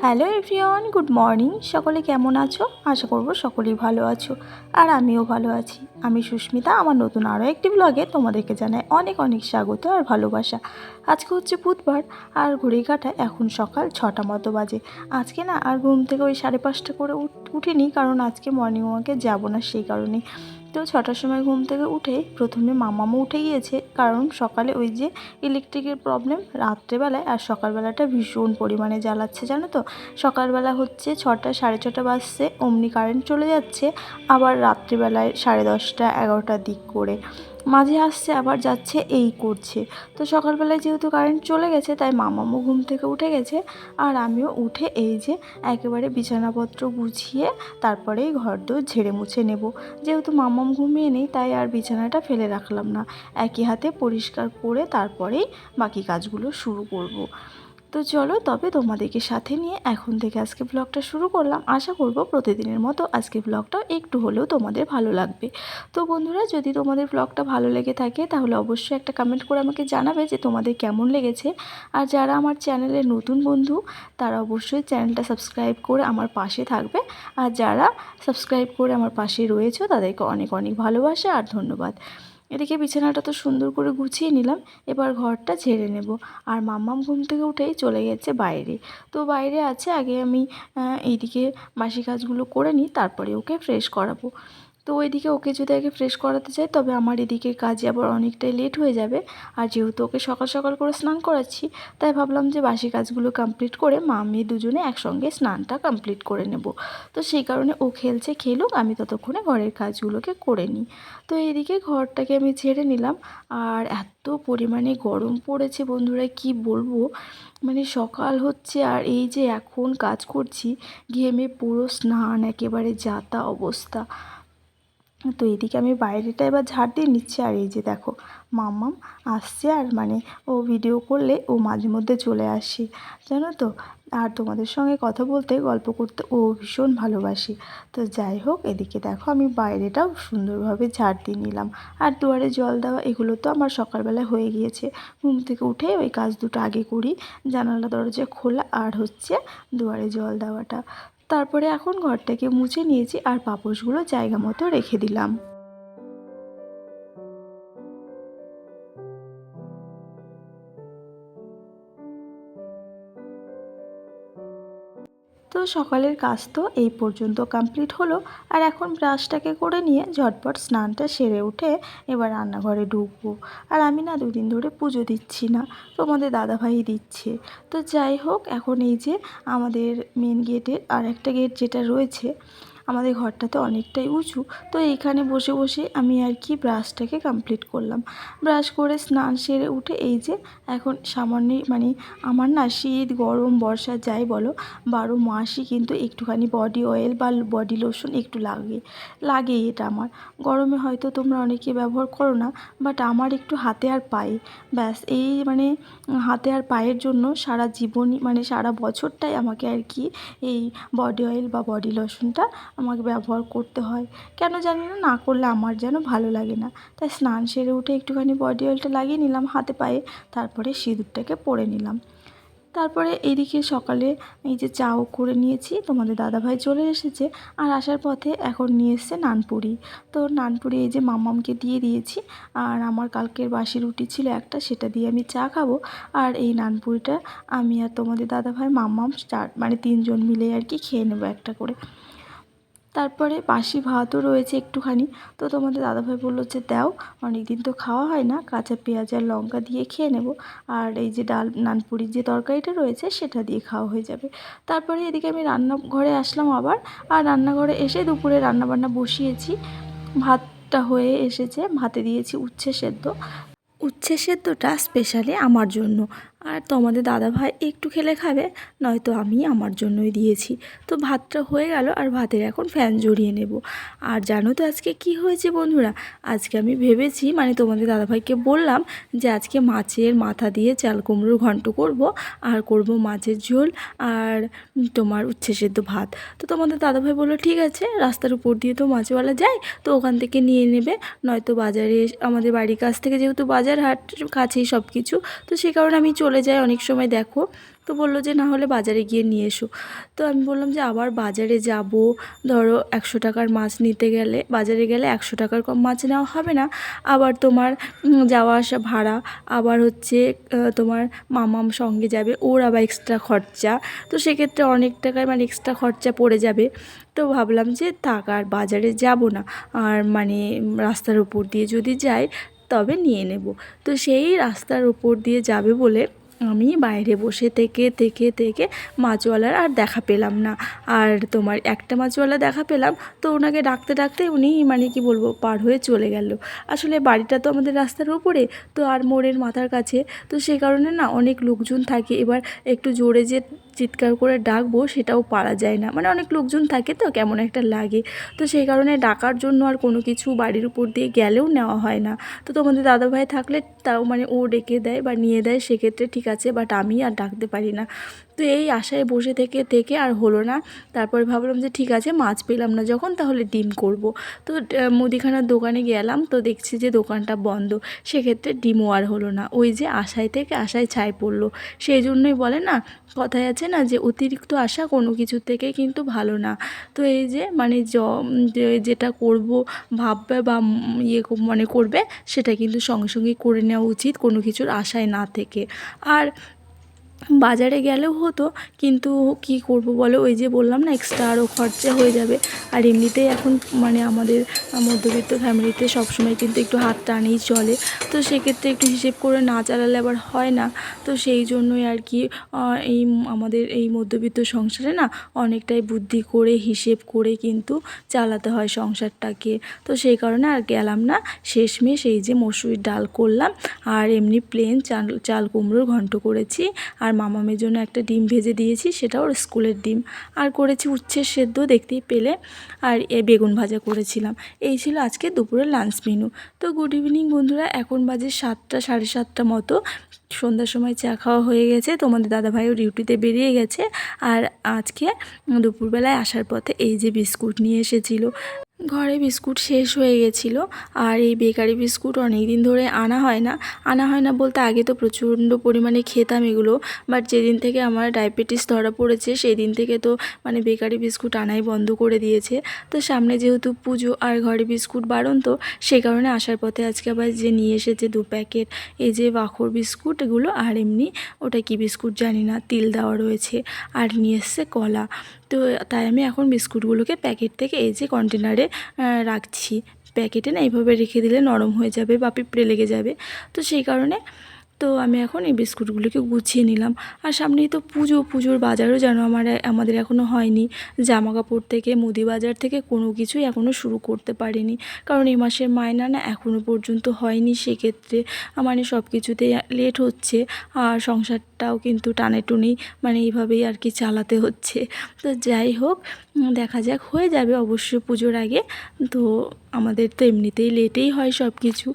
Hello everyone, good morning. সকলে কেমন আছো? আশা করব সকলেই ভালো আছো। আর আমিও ভালো আছি। আমি সুস্মিতা, আমার নতুন আরও একটি ব্লগে তোমাদেরকে জানাই অনেক অনেক স্বাগত আর ভালোবাসা। আজকে হচ্ছে বুধবার আর ঘড়ি কাটা এখন সকাল ছটা মতো বাজে। আজকে না আর ঘুম থেকে ওই সাড়ে পাঁচটা করে উঠ- উঠিনি কারণ আজকে মর্নিং ওয়াকে যাব না সেই কারণে। তো ছটার সময় ঘুম থেকে উঠে প্রথমে মামামও উঠে গিয়েছে, কারণ সকালে ওই যে ইলেকট্রিকের প্রবলেম রাত্রেবেলায় আর সকালবেলাটা ভীষণ পরিমাণে জ্বালাচ্ছে, জানো তো? সকালবেলা হচ্ছে ছটা, সাড়ে ছটা বাজছে, অমনি কারেন্ট চলে যাচ্ছে, আবার রাত্রিবেলায় সাড়ে দশটা, এগারোটার দিক করে। মাঝে আসছে, আবার যাচ্ছে, এই করছে। তো সকালবেলায় যেহেতু কারেন্ট চলে গেছে, তাই মামামও ঘুম থেকে উঠে গেছে। আর আমিও উঠে এই যে একেবারে বিছানাপত্র গুছিয়ে তারপরেই ঘর দোর ঝেড়ে মুছে নেব। যেহেতু মামাম ঘুমিয়ে নেই, তাই আর বিছানাটা ফেলে রাখলাম না। একই হাতে পরিষ্কার করে তারপরেই বাকি কাজগুলো শুরু করব। তো চলো তবে তোমাদেরকে সাথে নিয়ে এখন থেকে আজকে ব্লগটা শুরু করলাম। আশা করব প্রতিদিনের মতো আজকে ব্লগটা একটু হলেও তোমাদের ভালো লাগবে। তো বন্ধুরা, যদি তোমাদের ব্লগটা ভালো লেগে থাকে, তাহলে অবশ্যই একটা কমেন্ট করে আমাকে জানাবে যে তোমাদের কেমন লেগেছে। আর যারা আমার চ্যানেলের নতুন বন্ধু, তারা অবশ্যই চ্যানেলটা সাবস্ক্রাইব করে আমার পাশে থাকবে। আর যারা সাবস্ক্রাইব করে আমার পাশে রয়েছে, তাদেরকে অনেক অনেক ভালোবাসা আর ধন্যবাদ। এদিকে বিছানাটা তো সুন্দর করে গুছিয়ে নিলাম, এবার ঘরটা ঝেড়ে নেব। আর মাম্মাম ঘুম থেকে উঠেই চলে গেছে বাইরে। তো বাইরে আছে, আগে আমি এইদিকে বাসি কাজগুলো করে নিই, তারপরে ওকে ফ্রেশ করাবো। তো ওইদিকে ওকে যদি আগে ফ্রেশ করাতে চাই, তবে আমার এদিকে কাজে আবার অনেকটাই লেট হয়ে যাবে। আর যেহেতু ওকে সকাল সকাল করে স্নান করাচ্ছি, তাই ভাবলাম যে বাসি কাজগুলো কমপ্লিট করে মা মেয়ে দুজনে একসঙ্গে স্নানটা কমপ্লিট করে নেব। তো সেই কারণে ও খেলছে, খেলুক, আমি ততক্ষণে ঘরের কাজগুলোকে করে নিই। তো এইদিকে ঘরটাকে আমি ছেড়ে নিলাম। আর এত পরিমাণে গরম পড়েছে বন্ধুরা, কি বলব? মানে সকাল হচ্ছে আর এই যে এখন কাজ করছি, ঘেমে পুরো স্নান, একেবারে যাতা অবস্থা। তো এদিকে আমি বাইরেটা এবার ঝাড় দিয়ে নিচ্ছি। আর এই যে দেখো, মাম্মাম আসছে আর মানে ও ভিডিও করলে ও মাঝে মধ্যে চলে আসে, জানো তো? আর তোমাদের সঙ্গে কথা বলতে, গল্প করতে ও ভীষণ ভালোবাসি। তো যাই হোক, এদিকে দেখো আমি বাইরেটাও সুন্দরভাবে ঝাড় দিয়ে নিলাম। আর দুয়ারে জল দেওয়া, এগুলো তো আমার সকালবেলায় হয়ে গিয়েছে। ঘুম থেকে উঠে ওই কাজ দুটো আগে করি, জানালা দরজা খোলা, আর হচ্ছে দুয়ারে জল দেওয়াটা। তারপরে এখন ঘরটাকে মুছে নিয়েছি আর পাপোশগুলো জায়গা মতো রেখে দিলাম। তো সকালের কাজ তো এই পর্যন্ত কমপ্লিট হলো। আর এখন ব্রাশটাকে করে নিয়ে ঝটপট স্নানটা সেরে উঠে এবার রান্নাঘরে ঢুকবো। আর আমি না দুদিন ধরে পুজো দিচ্ছি না, তোমাদের দাদাভাই দিচ্ছে। তো যাই হোক, এখন এই যে আমাদের মেন গেটের আর একটা গেট যেটা রয়েছে আমাদের ঘরটাতে অনেকটাই উঁচু। তো এইখানে বসে বসে আমি আর কি ব্রাশটাকে কমপ্লিট করলাম। ব্রাশ করে স্নান সেরে উঠে এই যে এখন সামান্যই মানে আমার না শীত, গরম, বর্ষা যাই বলো, বারো মাসই কিন্তু একটুখানি বডি অয়েল বা বডি লোশন একটু লাগে লাগেই এটা আমার। গরমে হয়তো তোমরা অনেকে ব্যবহার করো না বাট আমার একটু হাতে আর পায়ে। ব্যাস, এই মানে হাতে আর পায়ের জন্য সারা জীবনই মানে সারা বছরটাই আমাকে আর কি এই বডি অয়েল বা বডি লোশনটা আমাকে ব্যবহার করতে হয়। কেন জানি না না করলে আমার যেন ভালো লাগে না। তাই স্নান সেরে উঠে একটুখানি বডি অয়েলটা লাগিয়ে নিলাম হাতে পায়ে, তারপরে সিঁদুরটাকে পরে নিলাম। তারপরে এদিকে সকালে এই যে চাও করে নিয়েছি, তোমাদের দাদাভাই চলে এসেছে আর আসার পথে এখন নিয়ে এসছে নানপুরি। তো নানপুরি এই যে মামামকে দিয়ে দিয়েছি আর আমার কালকের বাসি রুটি ছিল একটা, সেটা দিয়ে আমি চা খাব। আর এই নানপুরিটা আমি আর তোমাদের দাদাভাই মামাম চার মানে তিনজন মিলে আর কি খেয়ে নেব একটা করে। তারপরে বাসি ভাতও রয়েছে একটুখানি। তো তোমাদের দাদাভাই বলল যে, দাও অনেক দিন তো খাওয়া হয় না, কাঁচা পেঁয়াজ আর লঙ্কা দিয়ে খেয়ে নেব। আর এই যে ডাল, নানপুরির যে তরকারিটা রয়েছে, সেটা দিয়ে খাওয়া হয়ে যাবে। তারপরে এদিকে আমি রান্নাঘরে আসলাম আবার। আর রান্নাঘরে এসে দুপুরে রান্নাবান্না বসিয়েছি। ভাতটা হয়ে এসেছে, ভাতে দিয়েছি উচ্ছে সেদ্ধ। উচ্ছে সেদ্ধটা স্পেশালি আমার জন্য। আর তোমাদের দাদাভাই একটু খেলে খাবে, নয়তো আমি আমার জন্যই দিয়েছি। তো ভাতটা হয়ে গেল আর ভাতের এখন ফ্যান জড়িয়ে নেব। আর জানো তো আজকে কি হয়েছে বন্ধুরা? আজকে আমি ভেবেছি মানে তোমাদের দাদাভাইকে বললাম যে আজকে মাছের মাথা দিয়ে চাল কুমড়োর ঘন্ট করব, আর করব মাছের ঝোল আর তোমার উচ্ছে সেদ্ধ ভাত। তো তোমাদের দাদাভাই বলল, ঠিক আছে, রাস্তার উপর দিয়ে তো মাছওয়ালা যায়, তো ওখান থেকে নিয়ে নেবে। নয়তো বাজারে আমাদের বাড়ির কাছ থেকে যেহেতু বাজার হাট কাছেই সব কিছু তো সেই কারণে আমি চলে যাই অনেক সময় দেখো। তো বলল যে, না হলে বাজারে গিয়ে নিয়ে এসো। তো আমি বললাম যে, আবার বাজারে যাব। ধরো একশো টাকার মাছ নিতে গেলে, বাজারে গেলে একশো টাকার কম মাছ নেওয়া হবে না। আবার তোমার যাওয়া আসা ভাড়া, আবার হচ্ছে তোমার মামাম সঙ্গে যাবে, ওর আবার এক্সট্রা খরচা। তো সেক্ষেত্রে অনেক টাকায় মানে এক্সট্রা খরচা পড়ে যাবে। তো ভাবলাম যে, থাক, আর বাজারে যাব না। আর মানে রাস্তার উপর দিয়ে যদি যাই, তবে নিয়ে নেব। তো সেই রাস্তার উপর দিয়ে যাবে বলে আমি বাইরে বসে থেকে থেকে থেকে মাছওয়ালার আর দেখা পেলাম না। আর তোমার একটা মাছওয়ালা দেখা পেলাম তো ওনাকে ডাকতে ডাকতে উনি মানে কি বলব পার হয়ে চলে গেল। আসলে বাড়িটা তো আমাদের রাস্তার উপরে, তো আর মোড়ের মাথার কাছে। তো সেই কারণে না অনেক লোকজন থাকে। এবার একটু জোরে যে চিৎকার করে ডাকবো সেটাও পারা যায় না। মানে অনেক লোকজন থাকে তো কেমন একটা লাগে। তো সেই কারণে ডাকার জন্য আর কোনো কিছু বাড়ির উপর দিয়ে গেলেও নেওয়া হয় না। তো তোমাদের দাদাভাই থাকলে তাও মানে ও ডেকে দেয় বা নিয়ে দেয়, সেক্ষেত্রে ঠিক আছে বাট আমি আর ডাকতে পারি না। তো এই আশায় বসে থেকে থেকে আর হলো না। তারপরে ভাবলাম যে ঠিক আছে, মাছ পেলাম না যখন, তাহলে ডিম করব। তো মুদিখানার দোকানে গেলাম, তো দেখছি যে দোকানটা বন্ধ। সেক্ষেত্রে ডিমও আর হলো না। ওই যে আশায় থেকে আশায় ছাই পড়ল। সেই জন্যই বলে না, কথায় আছে না যে অতিরিক্ত আশা কোনো কিছু থেকে কিন্তু ভালো না। তো এই যে মানে যেটা করব, ভাববে বা ইয়ে মনে করবে, সেটা কিন্তু সঙ্গে সঙ্গে করে নেওয়া উচিত কোনো কিছুর আশায় না থেকে। আর বাজারে গেলেও হতো, কিন্তু কি করব বলো? ওই যে বললাম না এক্সট্রা আরও খরচা হয়ে যাবে। আর এমনিতেই এখন মানে আমাদের মধ্যবিত্ত ফ্যামিলিতে সবসময় কিন্তু একটু হাত টানেই চলে। তো সেক্ষেত্রে একটু হিসেব করে না চালালে আবার হয় না। তো সেই জন্যই আর কি এই আমাদের এই মধ্যবিত্ত সংসারে না অনেকটাই বুদ্ধি করে, হিসেব করে কিন্তু চালাতে হয় সংসারটাকে। তো সেই কারণে আর গেলাম না। শেষমেশ এই যে মসুরির ডাল করলাম। আর এমনি প্লেন চাল চাল কুমড়োর ঘন্ট করেছি। আর মামামের জন্য একটা ডিম ভেজে দিয়েছি সেটা ওর স্কুলের ডিম। আর করেছি উচ্ছের সেদ্ধ, দেখতেই পেলে। আর এ বেগুন ভাজা করেছিলাম। এই ছিল আজকে দুপুরের লাঞ্চ মেনু তো গুড ইভিনিং বন্ধুরা, এখন বাজে সাতটা, সাড়ে সাতটা মতো। সন্ধ্যার সময় চা খাওয়া হয়ে গেছে, তোমাদের দাদাভাইও ডিউটিতে বেরিয়ে গেছে। আর আজকে দুপুরবেলায় আসার পথে এই যে বিস্কুট নিয়ে এসেছিল। ঘরে বিস্কুট শেষ হয়ে গেছিল। আর এই বেকারি বিস্কুট অনেক দিন ধরে আনা হয় না। আনা হয় না বলতে আগে তো প্রচণ্ড পরিমাণে খেতাম এগুলো। বাট যেদিন থেকে আমার ডায়াবেটিস ধরা পড়েছে সেই দিন থেকে তো মানে বেকারি বিস্কুট আনাই বন্ধ করে দিয়েছে। তো সামনে যেহেতু পুজো আর ঘরে বিস্কুট বারণ তো সেই কারণে আসার পথে আজকে আবার যে নিয়ে এসেছে দু প্যাকেট, এই যে বাখর বিস্কুট এগুলো আর এমনি ওটা কি বিস্কুট জানি না, তিল দেওয়া রয়েছে। আর নিয়ে এসছে কলা। তো তাই আমি এখন বিস্কুটগুলোকে প্যাকেট থেকে এই যে কন্টেনারে রাখছি। প্যাকেটে না এইভাবে রেখে দিলে নরম হয়ে যাবে বা পিঁপড়ে লেগে যাবে। তো সেই কারণে তো আমি এখন এই বিস্কুটগুলোকে গুছিয়ে নিলাম। আর সামনেই তো পুজো, পুজোর বাজারও যেন আমার, আমাদের এখনও হয়নি। জামা কাপড় থেকে, মুদি বাজার থেকে কোনো কিছুই এখনও শুরু করতে পারিনি। কারণ এই মাসের মায়না না এখনও পর্যন্ত হয়নি সেক্ষেত্রে। মানে সব কিছুতেই লেট হচ্ছে আর সংসারটাও কিন্তু টানে টুনেই মানে এইভাবেই আর কি চালাতে হচ্ছে। তো যাই হোক দেখা যাক, হয়ে যাবে অবশ্যই পুজোর আগে। তো আমাদের তো এমনিতেই লেটেই হয় সব কিছু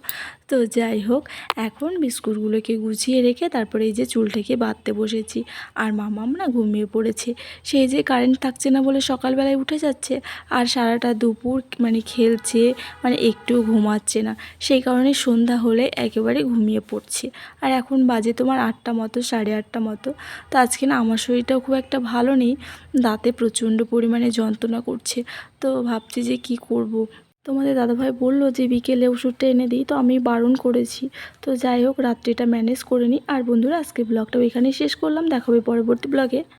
তো যাই হোক, এখন বিস্কুটগুলোকে গুছিয়ে রেখে তারপরে এই যে চুলটাকে বাঁধতে বসেছি। আর মামাম না ঘুমিয়ে পড়েছে। সেই যে কারেন্ট থাকছে না বলে সকালবেলায় উঠে যাচ্ছে আর সারাটা দুপুর মানে খেলছে মানে একটুও ঘুমাচ্ছে না। সেই কারণে সন্ধ্যা হলে একেবারে ঘুমিয়ে পড়ছে। আর এখন বাজে তোমার আটটা মতো, সাড়ে আটটা মতো। তো আজকে না আমার শরীরটাও খুব একটা ভালো নেই। দাঁতে প্রচণ্ড পরিমাণে যন্ত্রণা করছে। তো ভাবছি যে কি করব। তোমাদের দাদাভাই বলল যে বিকেলে ওষুধটা এনে দিই, তো আমি বারণ করেছি। তো যাই হোক, রাত্রিটা ম্যানেজ করে নিই। আর বন্ধুরা আজকে ব্লগটা ওইখানেই শেষ করলাম। দেখাবে পরবর্তী ব্লগে